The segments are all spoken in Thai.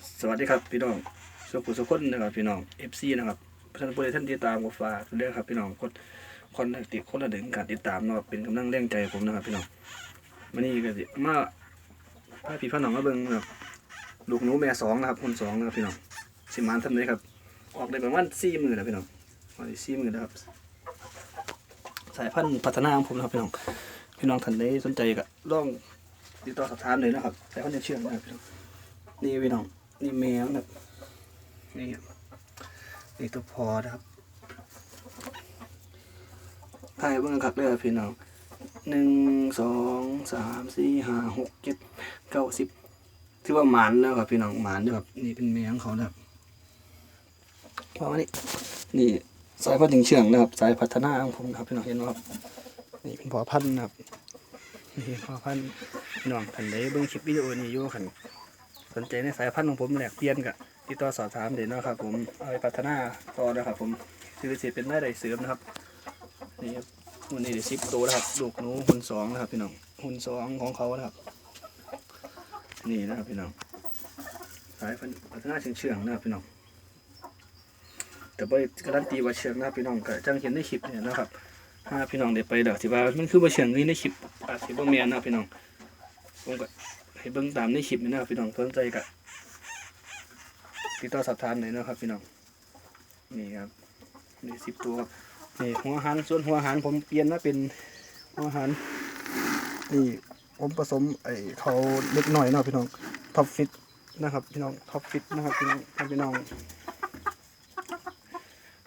สวัสดีครับพี่น้องสุขุสุขคนนะครับพี่น้อง FC นะครับท่านผู้ใดท่านติดตามก็ฝากเด้อครับพี่น้องกดคนติดคนละดึงการติดตามเนาะเป็นกำลังแรงใจผมนะครับพี่น้องวันนี้ก็สิมาพาพี่พ่อน้องมาเบิ่งนะครับลูกหนูแม่สองนะครับคนสองนะครับพี่น้องสิมานทำเลยครับ ออกได้ประมาณสี่หมื่นแล้วพี่น้องออกได้สี่หมื่นแล้วครับ สายพันธุ์พัฒนาของผมนะครับพี่น้องพี่น้องท่านใดสนใจก็ลองติดต่อสอบถามเลยนะครับสายพันธุ์ยังเชื่องนะครับพี่น้องนี่พี่น้อง นี่แมวนะครับนี่ครับนี่ตัวพอนะครับถ่ายเบิ่งคักเลยพี่น้องหนึ่งสองสามสี่ห้าหกเจ็ดเก้าสิบถือว่าหมานแล้วครับพี่น้องหมานด้วยครับนี่เป็นแมวของเขานะครับพอมานี่นี่สายพันธุ์ถึงเชื่องนะครับสายพัฒนาของผมนครับพี่น้องเห็นไหมครับนี่เป็นพอพันธุ์นะครับนี่พอพันธุ์น้องท่านใดเบิ่งคลิปวิดีโอนี้อยู่ขัน สนใจในสายพันธุ์ของผมแหลกเปลี่ยนกับติดต่อสอบถามเดี๋ยวนะครับ ผมเอาไปพัฒนาต่อนะครับ ผมคือสิเป็นได้ได้เสริมนะครับนี่ครับวันนี้เดี๋ยวซิปตัวนะครับลูกหนูหุ่นสองนะครับพี่น้องหุ่นสองของเขานะครับ นี่นะครับพี่น้องสายพันธุ์พัฒนาเชื่องเชื่องๆนะครับพี่น้องแต่บ่การันตีว่าเชียงนะครับพี่น้องก็จังเห็นในคลิปเนี่ยนะครับถ้าพี่น้องได้ไปเดอกที่ว่ามันคือว่าเชียงนี่ในคลิปอาจสิบ่แม่นนะพี่น้องผมก็ ให้เบิ่งตามในคลิปนี่นะครับพี่น้องสนใจก็ติดต่อสอบถามเลยนะครับพี่น้องนี่ครับนี่สิบตัวครับนี่หัวอาหารส่วนหัวอาหารผมเปลี่ยนมาเป็นหัวอาหารนี่ผมผสมไอ้เขาเล็กหน่อยนะพี่น้องท็อปฟิตนะครับพี่น้องท็อปฟิตนะครับพี่น้องพี่น้อง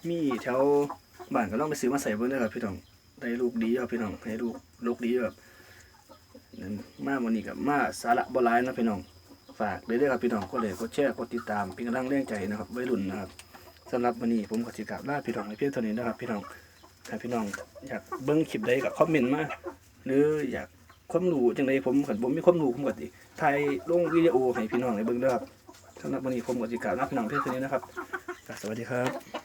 มีแถวบ้านก็ลองไปซื้อมาใส่เบิ่งเด้อครับพี่น้องได้ลูกดีครับพี่น้องให้ลูกลูกดีแบบ มาวันนี้กับมาสาระบลายนะพี่น้อง ฝากเด้ด้อครับพี่น้องกดเลยกดแชร์กดติดตามเป็นกำลังแรงใจนะครับไวัยรุ่นนะครับสำหรับวันนี้ผมก็สิกราบลาพี่น้องในเพียงเท่านี้นะครับ พี่น้องถ้าพี่น้องอยากเบิ่งคลิปใดก็คอมเมนต์มาหรืออยากความรู้จังไดผมคันผมมีความรู้ผมก็สิถ่ายลงวิดีโอให้พี่น้องได้เบิ่งด้อครับสำหรับวันนี้ผมก็สิกราบลาพี่น้องเพียงเท่านี้นะครับสวัสดีครับ